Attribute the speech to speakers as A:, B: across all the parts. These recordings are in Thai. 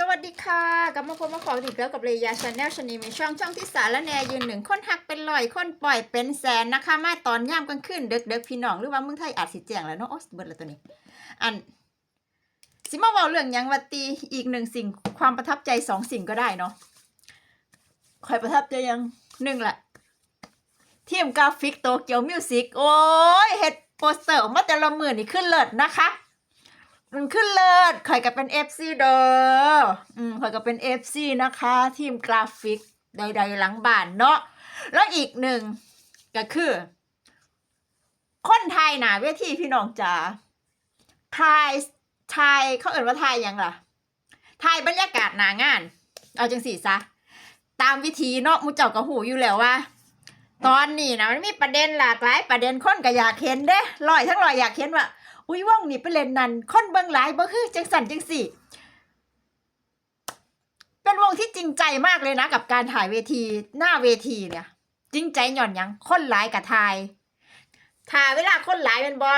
A: สวัสดีค่ะกลับมาพบมาขออีกแล้วกับเรยาชาแนลชนีมีช่องช่องที่สารและแนยืนหนึ่งคนหักเป็นลอยคนปล่อยเป็นแสนนะคะ มาตอนย่ำกลางคืนเด็กเด็กพี่น้องหรือว่าเมืองไทยอาจสิแจงแล้วเนาะโอ้เบิดแล้วตัวนี้ อันสิมาเว้าเรื่องยังวัตีอีกหนึ่งสิ่งความประทับใจสองสิ่งก็ได้เนาะคอยประทับใจยังหนึ่งแหละทีมกราฟิกโตเกียวมิวสิกโอ้ยเฮ็ดโปสเตอร์ออกมาแต่ละมือนี่ขึ้นเลิศนะคะ มันขึ้นเลิศข่อยก็เป็น FC เด้ออืมข่อยก็เป็น FC นะคะ ทีมกราฟิกใดๆหลังบ้านเนาะแล้วอีกหนึ่งก็คือ คนไทยหนาเวทีพี่น้องจ๋าไทยไทยเขาเอ่นว่าไทยยังล่ะไทยบรรยากาศหนางาน เอาจังสีซะ ตามวิธีเนาะมูเจ้าก็หูอยู่แล้วว่า ตอนนี้นะมันมีประเด็นหลากหลายประเด็นคนก็อยากเห็นเด้ลอยทั้งลอยอยากเห็นว่า อุ้ยว่องนี่ไปเล่นนั่นคนเบิ่งหลายบ่คือจังสันจังสี่ เป็นวงที่จริงใจมากเลยนะ กับการถ่ายเวทีหน้าเวทีเนี่ย จริงใจหย่อนยังคนหลายกับทายถ่ายเวลาคนหลายเป็นบอ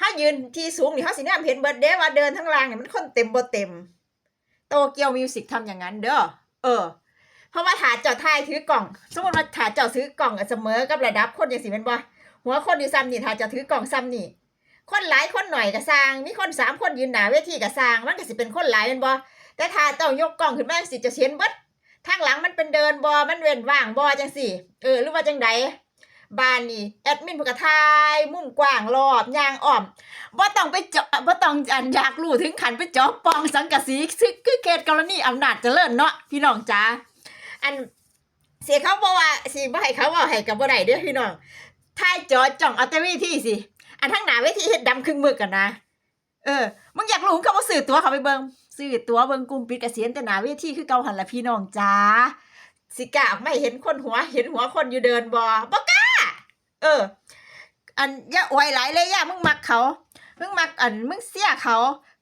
A: ถ้ายืนที่สูงนี่เขาสิเนี่ยเห็นเบิร์ดเดย์ว่าเดินทั้งรางเนี่ยมันคนเต็มบ่เต็ม โตเกียวมิวสิกทำอย่างนั้นเด้อเออเพราะว่าถาเจาะทายถือกล่อง สมมติว่าถาเจาะซื้อกล่องเสมอกับระดับคนอย่างสิเป็นบ่หัวคนอยู่ซ้ำนี่ถาเจาะถือกล่องซ้ำนี่ คนหลายคนหน่อยก็สร้าง มีคนสามคนยืนหนาเวทีก็สร้าง มันก็สิเป็นคนหลายเป็นบ่แต่ถ้าเจ้ายกกล้องขึ้นมาสิจะเห็นเบิดทางหลังมันเป็นเดินบ่มันเว้นว่างบ่จังสี่ เออหรือว่าจังใดบ้านนี่แอดมินพัก็ถ่ายมุมกว้างรอบยางอ้อมบ่ต้องไปเจาะบ่ต้องอันอยากรู้ถึงขันไปเจาะปองสังกะสีซึ่งคือเขตกรณีอำนาจเจริญเนาะพี่น้องจ๋าอันเสียเขาบอกว่าสิบ่ให้เขาเว่าให้กับบ่ได้เด้อพี่น้องถ่าจอจ่องเอาแต่วิธีสิ อันทั้งหนาเวทีเฮ็ดดำครึ่งมือกันนะ เออ มึงอยากรู้เขาบ่ซื้อตัวเขาไปเบิ่งซื้อตัวเบิ่งกลุ่มปิดกเกษียณแต่หนาเวทีคือเกาหันละพี่น้องจ้าสิกาไม่เห็นคนหัว เห็นหัวคนอยู่เดินบ่บ่กล้า เออ อันย่าอวยหลายเลยย่ามึงมักเขา มึงมักอันมึงเสียเขา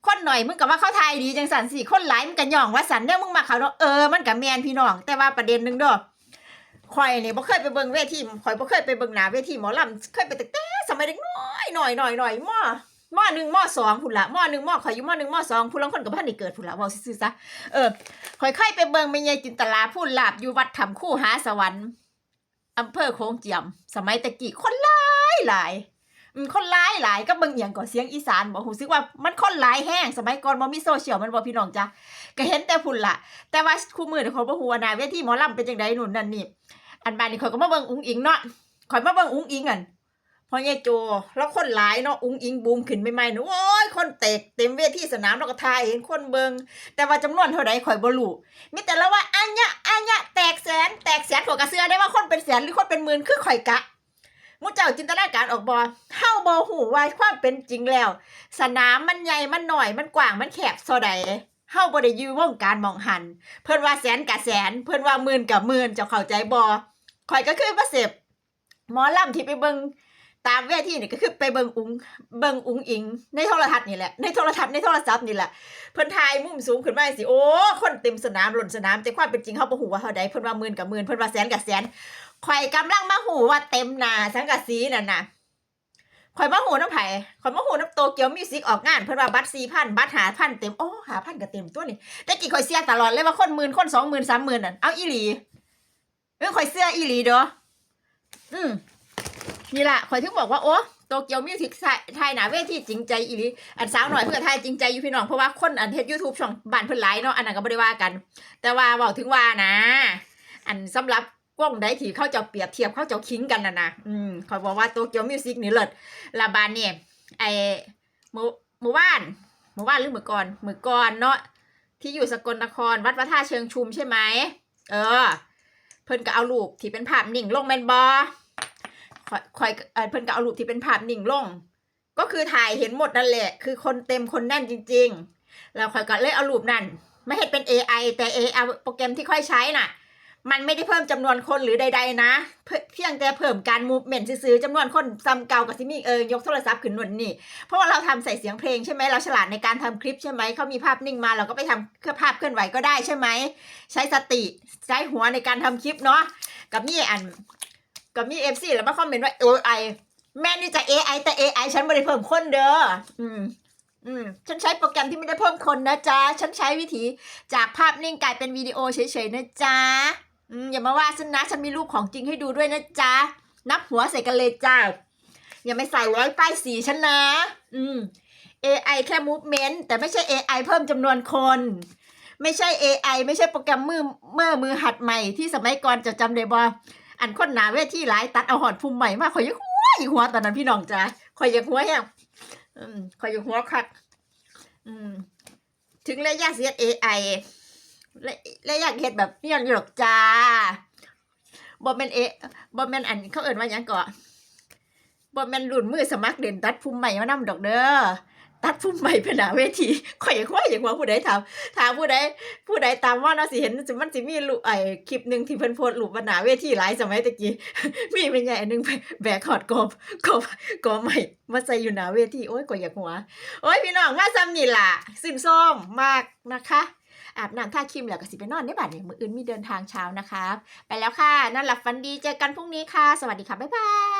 A: คนหน่อยมึงก็ว่าเขาไทยดีจังสันสิคนหลายมึงก็ย่องว่าสันเนี่ยมึงมักเขาเนาะเออมันก็แมนพี่น้อง แต่ว่าประเด็นหนึ่งเด้อข่อยเนี่ยบ่เคยไปเบิ่งเวทีข่อยบ่เคยไปเบิ่งหนาเวทีหมอลำเคยไปแต่แต่ สมัยเด็กน้อยหน่อยหน่อยหน่อยมอมอหนึ่งมอสองพุ่นละมอหนึ่งมอข่อยอยู่มอหนึ่งมอสองผู้ลางคนกับพันนี่เกิดพุ่นละเว้าซื่อซะเออข่อยเคยไปเบิ่งแม่ยายจินตลาพูนลาบอยู่วัดถ้ำคู่หาสวรรค์อำเภอโค้งเจียม สมัยตะกี้คนหลายหลายคนหลายหลายก็เบิ่งเอียงก่อเสียงอีสานบ่ฮู้สึกว่ามันคนหลายแห้งสมัยก่อนบ่มีโซเชียลมันบ่พี่น้องจ้ะก็เห็นแต่พุ่นละแต่ว่าคู่มือนี่เขาบ่ฮู้ว่านาเวทีหมอลำเป็นจังไดนู่นนั่นนี่อันบานนี่ข่อยก็มาเบิ่งอุ้งอิงเนาะข่อยมาเบิ่งอุ้งอิงอัน พอยายโจแล้วคนหลายเนาะอุ้งอิงบูมขึ้นใหม่ๆเนาะโอ้ยคนเตะเต็มเวทีสนามแล้วก็ทายเห็นคนเบิงแต่ว่าจำนวนเท่าใดข่อยบ่รู้มีแต่ละว่าอันยะอันยะแตกแสนแตกแสนข่อยก็เชื่อได้ว่าคนเป็นแสนหรือคนเป็นหมื่นคือข่อยกะมูเจ้าจินตนาการออกบ่เฮาบ่ฮู้ว่าความเป็นจริงแล้ว สนามมันใหญ่มันหน่อยมันกว้างมันแคบเท่าใดเฮาบ่ได้อยู่วงการมองหัน เพิ่นว่าแสนกับแสน เพิ่นว่าหมื่นกับหมื่นจ้าเข้าใจบ่ข่อยก็คือมาเสพหมอลำที่ไปเบิง ตามเวทีนี่ก็คือไปเบิงอุงเบิงอุงอิง ในโทรทัศน์นี่แหละในโทรทัศน์ในโทรศัพท์นี่แหละเพิ่นถ่ายมุมสูงขึ้นมาสิโอ้คนเต็มสนามหล่นสนามแต่ความเป็นจริงเขาบ่ฮู้ว่าเท่าใดเพิ่นว่าหมื่นกับหมื่นเพิ่นว่าแสนกับแสนข่อยกำลังมาฮู้ว่าเต็มหน้าสังกะสีนั่นน่ะข่อยมาฮู้น้ำไผข่อยมาฮู้น้ำโตเกียวมิวสิกออกงานเพิ่นว่าบัตร4,000บัตร5,000เต็มโอ้5,000ก็เต็มตัวนี่แต่กี้ข่อยเสียตลอดเลยว่าคนหมื่นคน20,000 30,000นั่นเอาอีหลีเออข่อยเสื้ออีหลีเด้ออืม นี่แหละข่อยถึงบอกว่าโอ้โตเกียวมิวสิกไทยหนาเวทีจริงใจอีหลีอันสาวหน่อยเพื่อไทยจริงใจอยู่พี่น้องเพราะว่าคนอันเฮ็ดยูทูบช่องบ้านเพิ่นหลายเนาะอันนั้นก็บ่ได้ว่ากัน แต่ว่าบอกถึงว่านะ อันสำหรับกล้องใดที่เขาเจะเปรียบเทียบเขาเจะคิงกันน่ะนะอืมข่อยบอกว่าโตเกียวมิวสิกนี่เลิศลาบานเนี่ยไอหมู่หมู่บ้านหมู่บ้านหรือหมู่ก่อนหมู่ก่อนเนาะที่อยู่สกลนครวัดพระธาตุเชิงชุมใช่ไหมเออ เพิ่นก็เอารูปที่เป็นภาพนิ่งลงแมนบอ คอยคอยเอ่อเพิ่นก็เอารูปที่เป็นภาพนิ่งลง ก็คือถ่ายเห็นหมดนั่นแหละ คือคนเต็มคนแน่นจริง ๆ แล้วคอยก็เลยเอารูปนั่นไม่ให้เป็น AI แต่ AI โปรแกรมที่ค่อยใช้น่ะ มันไม่ได้เพิ่มจำนวนคนหรือใด ๆ นะ เพียงแต่เพิ่มการมูฟเมนต์ซื้อจำนวนคนซ้ำเก่ากับซิมี่เออยกโทรศัพท์ขึ้นนวนนี่ เพราะว่าเราทำใส่เสียงเพลงใช่ไหมเราฉลาดในการทำคลิปใช่ไหมเขามีภาพนิ่งมาเราก็ไปทำเครื่องภาพเคลื่อนไหวก็ได้ใช่ไหม ใช้สติใช้หัวในการทำคลิปเนาะกับมี่อัน กับมีเอฟซีแล้วมาคอมเมนต์ว่า AI แม่นี่จะ AI แต่ AI ฉันไม่ได้เพิ่มคนเด้ออืมอืมฉันใช้โปรแกรมที่ไม่ได้เพิ่มคนนะจ๊ะ ฉันใช้วิธีจากภาพนิ่งกลายเป็นวิดีโอเฉยๆนะจ๊ะอืมอย่ามาว่าฉันนะ ฉันมีรูปของจริงให้ดูด้วยนะจ๊ะ นับหัวใส่กันเลยจ้าอย่าไม่ใส่ร้อยป้ายสีฉันนะ อืม AI แค่ movement แต่ไม่ใช่ AI เพิ่มจำนวนคน ไม่ใช่ AI ไม่ใช่โปรแกรมมือเมื่อมือหัดใหม่ที่สมัยก่อนจะจำได้บ่ อันคนหนาเวทีหลายตัดเอาหอดภูมิใหม่มากข่อยยังหัวยังหัวตอนนั้นพี่น้องจ้าข่อยยังหัวแฮงอืมข่อยยังหัวคักถึงระยะเสียด AI และและอยากเฮ็ดแบบนี้อยู่หรอกจ้าบ่แม่นเอบ่แม่นอันเขาเอิ้นว่ายังก่อบ่แม่นรุ่นมือสมัครเด่นตัดภูมิใหม่มานำดอกเด้อ ตัดภูมิใหม่เป็นหน้าเวทีข่อยอยากว่าอยากว่าผู้ใดถามถามผู้ใดผู้ใดตามว่าเนาะสิเห็นสมันสิมีรูปไอ้คลิปหนึ่งที่เพิ่นโพสต์รูปหน้าเวทีหลายสมัยตะกี้มีเป็นใหญ่นหนึงแบกขอดกบกบกบใหม่มาใส่อยู่หน้าเวทีโอ้ยก็อยากหัวโอ้ยพี่น้องมาซ้ำนี่ล่ะซึมส้มมากนะคะอาบน้ำท่าครีมแล้วก็สิไปนอนในบ้านเนี่ยมืออื่นมีเดินทางเช้านะคะไปแล้วค่ะนอนหลับฝันดีเจอกันพรุ่งนี้ค่ะ สวัสดีค่ะบ๊ายบาย